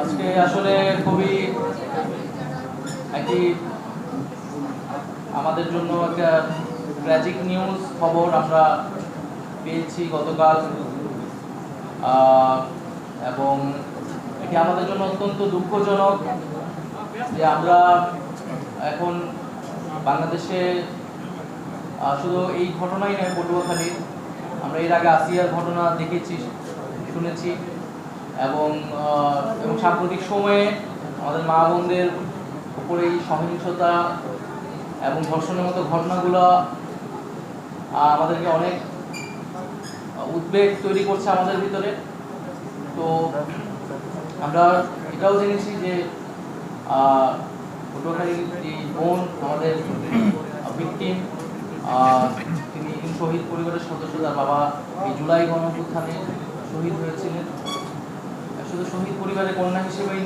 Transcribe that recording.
আজকে আসলে খুবই একটি আমাদের জন্য একটা ট্র্যাজিক নিউজ খবর আমরা পেয়েছি গতকাল। এবং এটি আমাদের জন্য অত্যন্ত দুঃখজনক যে আমরা এখন বাংলাদেশে শুধু এই ঘটনাই নয়, পটুয়াখালীর, আমরা এর আগে আসিয়ার ঘটনা দেখেছি, শুনেছি। এবং এবং সাম্প্রতিক সময়ে আমাদের মা বোনদের উপরে এই সহিংসতা এবং ধর্ষণের মতো ঘটনাগুলো আমাদেরকে অনেক উদ্বেগ তৈরি করছে আমাদের ভিতরে। তো আমরা এটাও জেনেছি যে পটুয়াখালীর যে বোন আমাদের ভিকটিম তিনি শহীদ পরিবারের সদস্য, তার বাবা এই জুলাই গণঅভ্যুত্থানে শহীদ হয়েছিলেন। শুধু শহীদ পরিবারের কন্যা হিসেবেই